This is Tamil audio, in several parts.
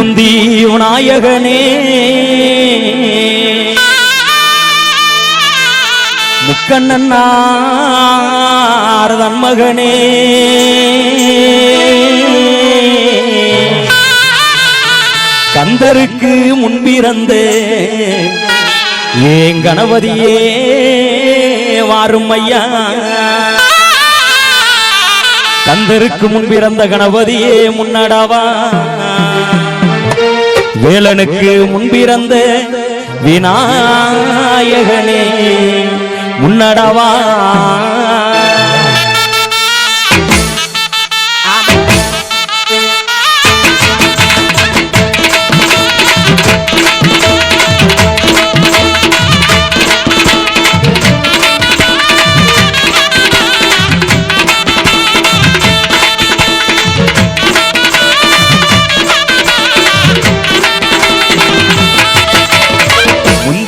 முந்தி முந்தி விநாயகனே முக்கண்ணன் மகனே. கந்தருக்கு முன்பிறந்த ஏன் கணபதியே வாரும் ஐயா. கந்தருக்கு முன்பிறந்த கணபதியே முன்னடவா. வேலனுக்கு முன்பிறந்த விநாயகனே முன்னடவா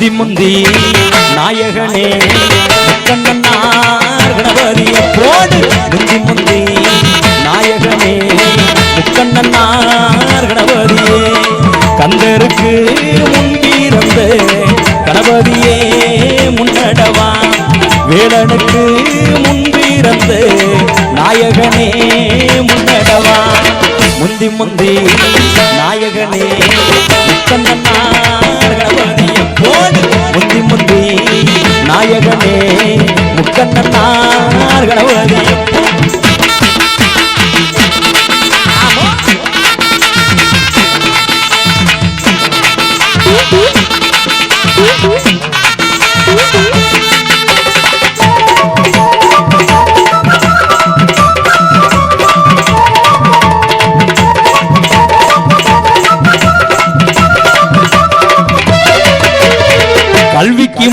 முந்தி முந்தி நாயகனே முக்கண்ணனார் கணபதிய போடு. முந்தி முந்தி நாயகனே முக்கண்ணனார் கணபதியே. கந்தருக்கு முன்பிறந்த கணபதியே முன்னடவா வேலனுக்கு முன்பிறந்த நாயகனே முன்ன முந்தி முந்தி நாயகனே முக்கண்ணனார் கணபதிய முந்தி முந்தி நாயகனே முக்கண்ணனார் கணபதிய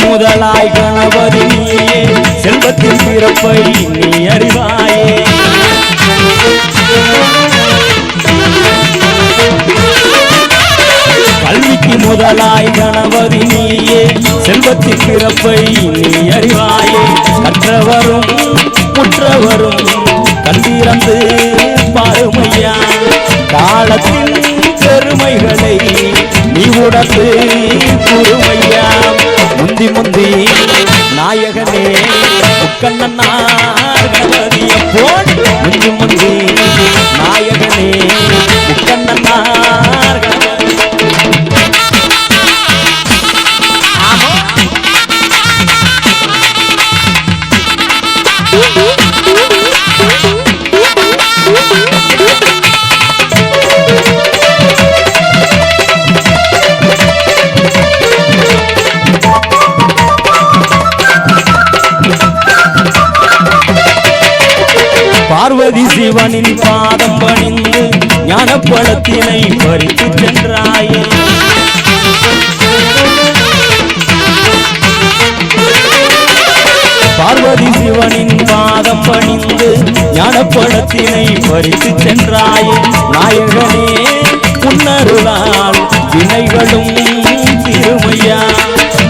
முதலாய் கணபதி நீயே செல்வத்தின் பிறப்பை நீ அறிவாயே. கல்விக்கு முதலாய் கணபதி நீயே செல்வத்தின் பிறப்பை நீ அறிவாயே. கற்றவரும் முற்றவரும் கண்டிரந்து பாருமையா. காலத்தின் பெருமைகளை நீ உடத்து கூறுமையா. முந்தி முந்தி நாயகனே முக்கண்ணனார் கணபதிய போன் முந்தி முந்தி பார்வதி சிவனின் பாதம் பணிந்து ஞானப்பழத்தினை பறித்து சென்றாயே. பார்வதி சிவனின் பாதம் பணிந்து ஞானப்பழத்தினை பறித்து சென்றாயே. நாயகனே உன்னருளால் வினைகளும் திருமையா.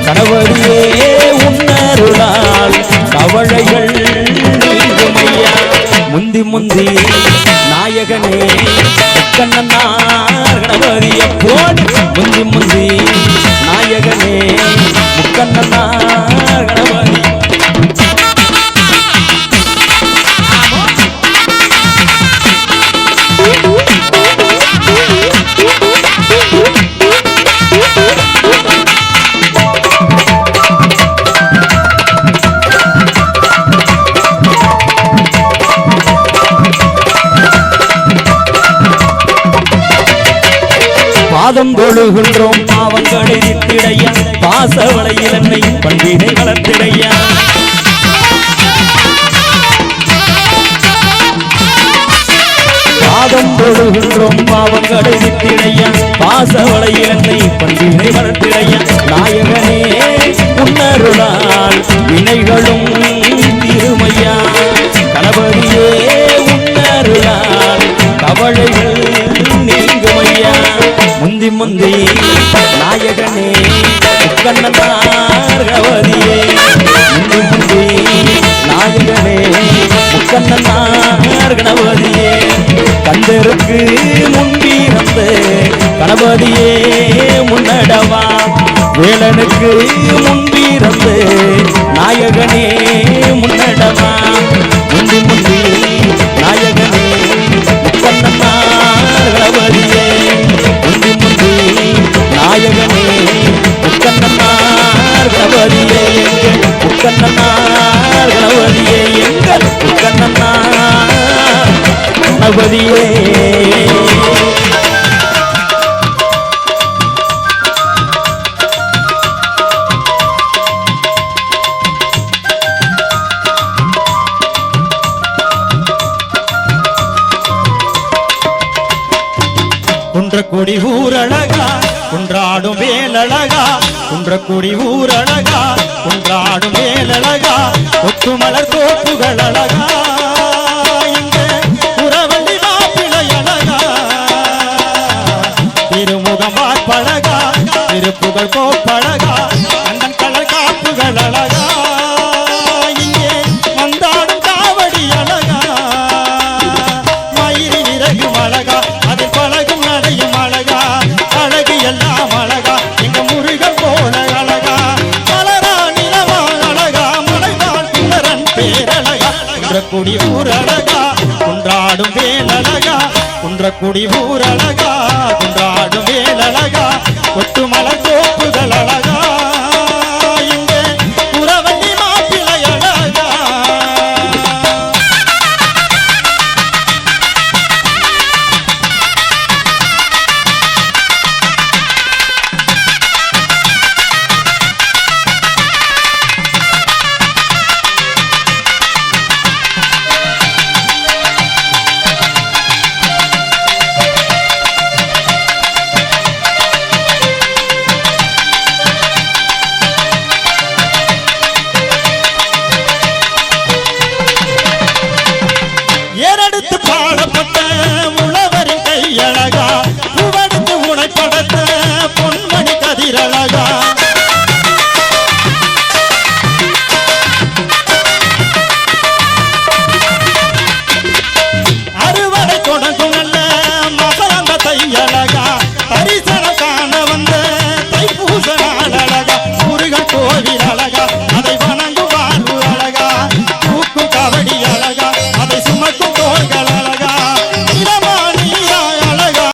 கணவரியே உன்னருளால் கவலைகள் முந்தி முந்தி நாயகனே முக்கண்ணனார் கணபதிய போடு முந்தி முந்தி நாயகனே முக்கண்ணன்னா பாதம் தொழுகின்றோம். பாவங்களை விட்டிடைய பாசவளையில் என்னை பண்பினை வளர்த்திடைய. பாதம் தொழுகின்றோம். பாவங்களை பாசவளையில் என்னை பண்பினை வளர்த்திடைய. எனக்கு குன்றக்குடி ஊரழகா குன்றாடும் மேலழகா கொத்து மலர் தோப்புகள் அழகா உறவள்ளி மாப்பிளை அழகா. திருமுகம் பார்ப்பழகா குன்ற குடி ஊரழகா குன்றாடும் வேலழகா கொத்து மலர்